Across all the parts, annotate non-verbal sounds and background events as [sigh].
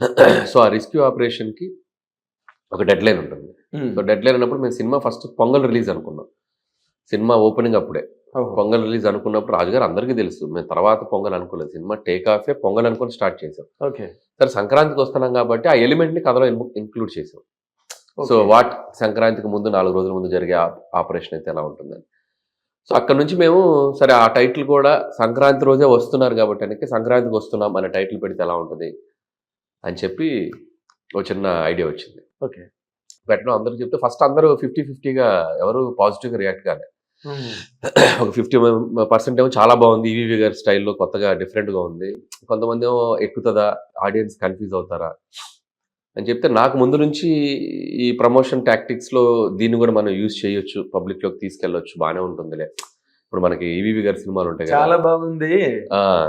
[clears throat] So ఆ rescue ఆపరేషన్కి ఒక డెడ్ లైన్ ఉంటుంది. సో డెడ్ లైన్ అన్నప్పుడు మేము సినిమా ఫస్ట్ పొంగల్ రిలీజ్ అనుకున్నాం. సినిమా ఓపెనింగ్ అప్పుడే. పొంగల్ రిలీజ్ అనుకున్నప్పుడు రాజుగారు అందరికీ తెలుసు. మేము తర్వాత పొంగల్ అనుకోలేదు. సినిమా టేక్ ఆఫే పొంగల్ అనుకుని స్టార్ట్ చేసాం ఓకే. సరే సంక్రాంతికి వస్తున్నాం కాబట్టి ఆ ఎలిమెంట్ని కథలో ఇంక్లూడ్ చేసాం సో వాట్ సంక్రాంతికి ముందు నాలుగు రోజుల ముందు జరిగే ఆపరేషన్ అయితే ఎలా ఉంటుందని. సో అక్కడ నుంచి మేము సరే ఆ టైటిల్ కూడా సంక్రాంతి రోజే వస్తున్నారు కాబట్టి సంక్రాంతికి వస్తున్నాం అనే టైటిల్ పెడితే ఎలా ఉంటుంది? అని చెప్పి ఒక చిన్న ఐడియా వచ్చింది. ఓకే. పెట్టడం అందరూ చెప్తే ఫస్ట్ అందరూ ఫిఫ్టీ ఫిఫ్టీగా ఎవరు పాజిటివ్గా రియాక్ట్ కాలే. ఒక ఫిఫ్టీ పర్సెంట్ ఏమో చాలా బాగుంది. ఈవీవి గారి స్టైల్లో కొత్తగా డిఫరెంట్గా ఉంది. కొంతమంది ఏమో ఎక్కుతుందా? ఆడియన్స్ కన్ఫ్యూజ్ అవుతారా? అని చెప్తే నాకు ముందు నుంచి ఈ ప్రమోషన్ టాక్టిక్స్లో దీన్ని కూడా మనం యూజ్ చేయొచ్చు. పబ్లిక్లోకి తీసుకెళ్ళొచ్చు. బాగానే ఉంటుందిలే. ఇప్పుడు మనకి ఈవీవి గారి సినిమాలు ఉంటాయి చాలా బాగుంది.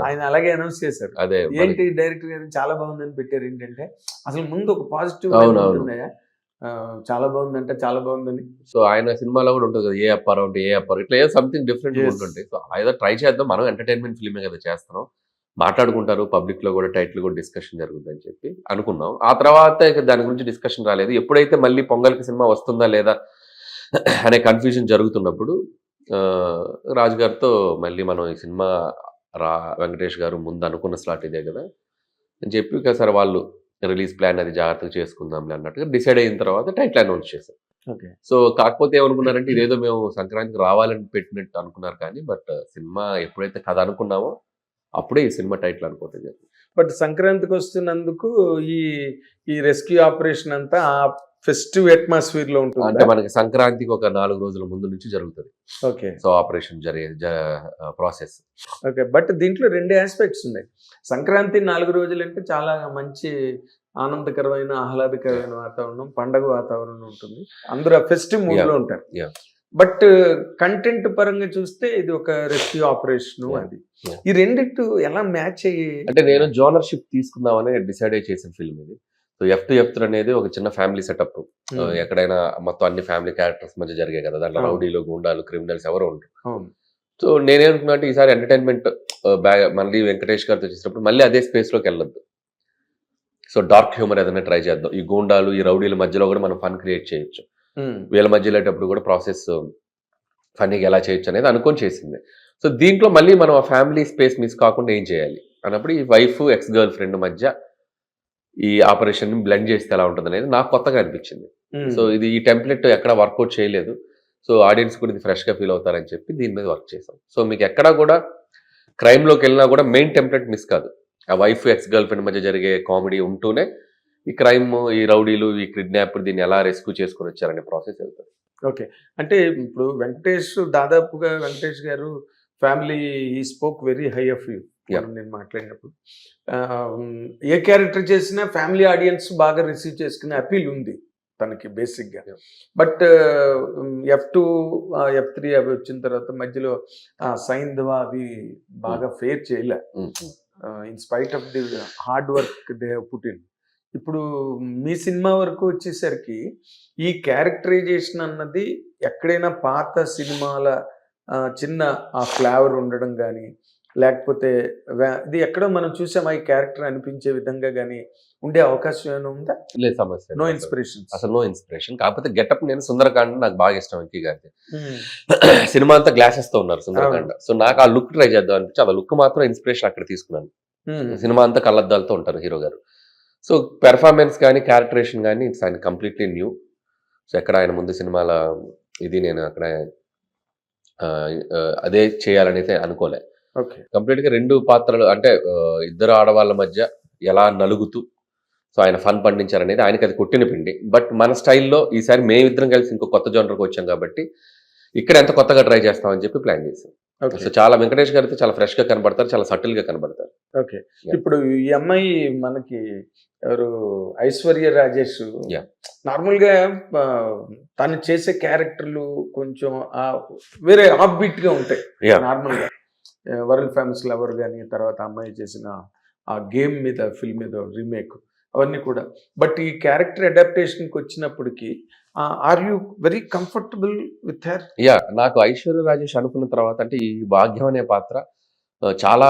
ఆయన అలాగే అనౌన్స్ చేశారు. అదే ఏంటి డైరెక్టర్ గారు చాలా బాగుందని పెట్టారు ఏంటంటే అసలు ముందు ఒక పాజిటివ్ అవును. ఉంటుందా ఆ, చాలా బాగుందంటే చాలా బాగుందని. సో ఆయన సినిమాలో కూడా ఉంటుంది కదా ఏ అప్పారో అంటే ఏ అప్పారో ఇట్లా ఏదో సంథింగ్ డిఫరెంట్. ఉంటుంటాయి సో ఏదో ట్రై చేద్దాం. మనం ఎంటర్టైన్మెంట్ ఫిల్మే కదా చేస్తున్నాం. మాట్లాడుకుంటారు పబ్లిక్లో కూడా టైటిల్ కూడా డిస్కషన్ జరుగుతుంది అని చెప్పి అనుకున్నాం. ఆ తర్వాత ఇక దాని గురించి డిస్కషన్ రాలేదు. ఎప్పుడైతే మళ్ళీ పొంగల్కి సినిమా వస్తుందా లేదా అనే కన్ఫ్యూజన్ జరుగుతున్నప్పుడు రాజు గారితో మళ్ళీ మనం ఈ సినిమా రా వెంకటేష్ గారు ముందు అనుకున్న స్లాట్ ఇదే కదా. అని చెప్పి ఇక సరే వాళ్ళు రిలీజ్ ప్లాన్ అది జాగ్రత్తగా చేసుకుందాంలే అన్నట్టుగా డిసైడ్ అయిన తర్వాత టైటిల్ అనౌన్స్ చేశారు. ఓకే. సో కాకపోతే ఏమనుకున్నారంటే ఇదేదో మేము సంక్రాంతికి రావాలని పెట్టినట్టు అనుకున్నారు కానీ బట్ సినిమా ఎప్పుడైతే కథ అనుకున్నామో అప్పుడే ఈ సినిమా టైటిల్ అనుకోవటం జరిగింది. బట్ సంక్రాంతికి వస్తున్నందుకు ఈ ఈ రెస్క్యూ ఆపరేషన్ అంతా ఫెస్టివ్ అట్మాస్ఫియర్లో అంటే ఉంటుంది మనకి సంక్రాంతికి ఒక నాలుగు రోజుల ముందు నుంచి జరుగుతుంది. ఓకే. సో ఆపరేషన్ జరిగే ప్రాసెస్. ఓకే. బట్ దీంట్లో రెండు ఆస్పెక్ట్స్ ఉన్నాయి. సంక్రాంతి నాలుగు రోజులు అంటే చాలా మంచి ఆనందకరమైన ఆహ్లాదకరమైన వాతావరణం పండగ వాతావరణం ఉంటుంది. అందరూ ఫెస్టివ్ మూడ్లో Yeah. ఉంటారు. బట్ కంటెంట్ పరంగా చూస్తే ఇది ఒక రెస్క్యూ ఆపరేషన్. అది. ఈ రెండిట్టు ఎలా మ్యాచ్ అయ్యి అంటే నేను జోనర్షిప్ తీసుకుందామని డిసైడ్ చేసిన ఫిల్మ్ ఇది. సో ఎఫ్ టు ఎఫ్ అనేది ఒక చిన్న ఫ్యామిలీ సెటప్ Hmm. ఎక్కడైనా మొత్తం అన్ని ఫ్యామిలీ క్యారెక్టర్స్ మధ్య జరిగాయి కదా. దాంట్లో. రౌడీలు గుండాలు క్రిమినల్స్ ఎవరు ఉండరు. సో నేనేమనుకున్నా అంటే ఈసారి ఎంటర్టైన్మెంట్ బ్యాగ్ మళ్ళీ వెంకటేష్ గారితో చేసినప్పుడు మళ్ళీ అదే స్పేస్లోకి వెళ్ళొద్దు. సో డార్క్ హ్యూమర్ ఏదైనా ట్రై చేద్దాం. ఈ గూండాలు ఈ రౌడీల మధ్యలో కూడా మనం ఫన్ క్రియేట్ చేయొచ్చు. Hmm. వీళ్ళ మధ్య వెళ్ళేటప్పుడు కూడా ప్రాసెస్ ఫన్నీగా ఎలా చేయొచ్చు అనేది అనుకొని చేసింది. సో దీంట్లో మళ్ళీ మనం ఆ ఫ్యామిలీ స్పేస్ మిస్ కాకుండా ఏం చేయాలి? అన్నప్పుడు ఈ వైఫ్ ఎక్స్ గర్ల్ ఫ్రెండ్ మధ్య ఈ ఆపరేషన్ బ్లెండ్ చేస్తే ఎలా ఉంటుంది అనేది నాకు కొత్తగా అనిపించింది. సో ఇది ఈ టెంప్లెట్ ఎక్కడ వర్కౌట్ చేయలేదు. సో ఆడియన్స్ కూడా ఇది ఫ్రెష్గా ఫీల్ అవుతారని చెప్పి దీని మీద వర్క్ చేసాం సో మీకు ఎక్కడా కూడా క్రైమ్లోకి వెళ్ళినా కూడా మెయిన్ టెంప్లెట్ మిస్ కాదు. ఆ వైఫ్ ఎక్స్ గర్ల్ ఫ్రెండ్ మధ్య జరిగే కామెడీ ఉంటూనే ఈ క్రైమ్ ఈ రౌడీలు ఈ కిడ్నాప్ దీన్ని ఎలా రెస్క్యూ చేసుకొని వచ్చారనే ప్రాసెస్ వెళ్తుంది. ఓకే. అంటే ఇప్పుడు వెంకటేష్ దాదాపుగా వెంకటేష్ గారు ఫ్యామిలీ ఈ spoke very high of you. నేను మాట్లాడినప్పుడు. ఏ క్యారెక్టర్ చేసినా ఫ్యామిలీ ఆడియన్స్ బాగా రిసీవ్ చేసుకునే అపీల్ ఉంది తనకి బేసిక్గా. But F two F three అవి వచ్చిన తర్వాత మధ్యలో సైంధవ అవి బాగా ఫేర్ చేయలే. In spite of the hard work they put in ఇప్పుడు మీ సినిమా వరకు వచ్చేసరికి ఈ క్యారెక్టరైజేషన్ అన్నది ఎక్కడైనా పాత సినిమాల చిన్న ఆ ఫ్లేవర్ ఉండడం కానీ లేకపోతే ఇది ఎక్కడో మనం చూసామా ఈ క్యారెక్టర్ అనిపించే విధంగా కానీ ఉండే అవకాశం ఏమైనా ఉందా? లేదు సమస్య నో. ఇన్స్పిరేషన్ అసలు నో ఇన్స్పిరేషన్ కాకపోతే గెటప్ నేను సుందరకాండ నాకు బాగా ఇష్టం వెంకీ గారికి [coughs] సినిమా అంతా గ్లాసెస్తో ఉన్నారు సుందరకాండ. సో నాకు ఆ లుక్ ట్రై చేద్దాం అనిపించి ఆ లుక్ మాత్రం ఇన్స్పిరేషన్ అక్కడ తీసుకున్నాను. సినిమా అంతా కళ్ళద్దాలతో ఉంటారు హీరో గారు. సో పెర్ఫార్మెన్స్ కానీ క్యారెక్టరేషన్ కానీ ఇట్స్ ఆయన కంప్లీట్లీ న్యూ సో ఎక్కడ ఆయన ముందు సినిమాల ఇది నేను అక్కడ అదే చేయాలని అయితే అనుకోలే. కంప్లీట్గా రెండు పాత్రలు అంటే ఇద్దరు ఆడవాళ్ళ మధ్య ఎలా నలుగుతూ సో ఆయన ఫన్ పండించారనేది ఆయనకి అది కొట్టిన పిండి. బట్ మన స్టైల్లో ఈసారి మేమిద్దరం కలిసి ఇంకో కొత్త జోనర్కి వచ్చాం కాబట్టి ఇక్కడ ఎంత కొత్తగా ట్రై చేస్తామని చెప్పి ప్లాన్ చేసాం ఓకే. సో చాలా వెంకటేష్ గారితో చాలా ఫ్రెష్గా కనబడతారు చాలా సటిల్గా కనబడతారు. ఓకే. ఇప్పుడు ఈ అమ్మాయి మనకి ఎవరు ఐశ్వర్య రాజేష్. నార్మల్గా తను చేసే క్యారెక్టర్లు కొంచెం వేరే ఆఫ్ బీట్గా ఉంటాయి. నార్మల్గా వరల్డ్ ఫేమస్ లవర్ కానీ తర్వాత అమ్మాయి చేసిన ఆ గేమ్ మీద ఫిల్మ్ మీద రీమేక్ అవన్నీ కూడా. బట్ ఈ క్యారెక్టర్ అడాప్టేషన్కి వచ్చినప్పటికీ are you very comfortable with her? Yeah నాకు ఐశ్వర్య రాజేష్ అనుకున్న తర్వాత అంటే ఈ భాగ్యం అనే పాత్ర చాలా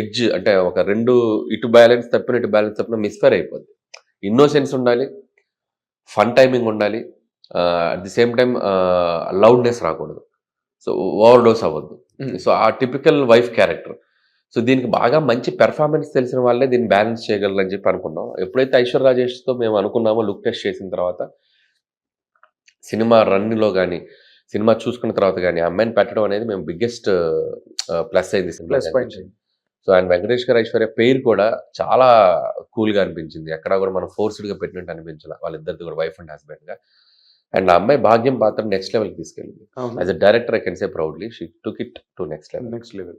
ఎడ్జ్ అంటే ఒక రెండు ఇటు బ్యాలెన్స్ తప్పిన ఇటు బ్యాలెన్స్ తప్పిన మిస్ఫైర్ అయిపోద్ది. ఇన్నోసెన్స్ ఉండాలి ఫన్ టైమింగ్ ఉండాలి at the same time loudness రాకూడదు. సో ఓవర్ డోస్ అవ్వద్దు. సో ఆ టిపికల్ వైఫ్ క్యారెక్టర్ సో దీనికి బాగా మంచి పెర్ఫార్మెన్స్ తెలిసిన వాళ్ళే దీన్ని బ్యాలెన్స్ చేయగలరు అని చెప్పి అనుకున్నాం. ఎప్పుడైతే ఐశ్వర్య రాజేష్తో మేము అనుకున్నామో లుక్ టెస్ట్ చేసిన తర్వాత సినిమా రన్లో కానీ సినిమా చూసుకున్న తర్వాత కానీ అమ్మాయిని పెట్టడం అనేది మేము బిగ్గెస్ట్ ప్లస్ అయింది plus point so and Venkatesh గారు ఐశ్వర్య పేరు కూడా చాలా కూల్గా అనిపించింది. ఎక్కడ కూడా మనం ఫోర్స్డ్గా పెట్టినట్టు అనిపించాల. వాళ్ళిద్దరిది కూడా వైఫ్ అండ్ హస్బెండ్గా. అండ్ ఆ అమ్మాయి భాగ్యం పాత్ర నెక్స్ట్ లెవెల్ తీసుకెళ్ళింది. As a director I can say proudly she took it to next level next level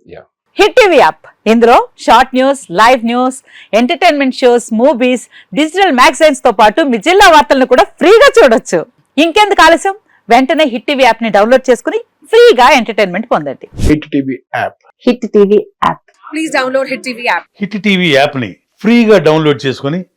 hit TV app ఇందులో short news live news entertainment shows movies digital మ్యాగజైన్స్తో పాటు మీ జిల్లా వార్తలను కూడా ఫ్రీగా చూడొచ్చు. ఇంకెందుకు ఆలస్యం? వెంటనే హిట్ టీవీ యాప్ని డౌన్లోడ్ చేసుకుని ఫ్రీగా ఎంటర్టైన్మెంట్ పొందండి. Hit TV app hit TV app please download Hit TV app. Hit TV యాప్ని ఫ్రీగా డౌన్లోడ్ చేసుకొని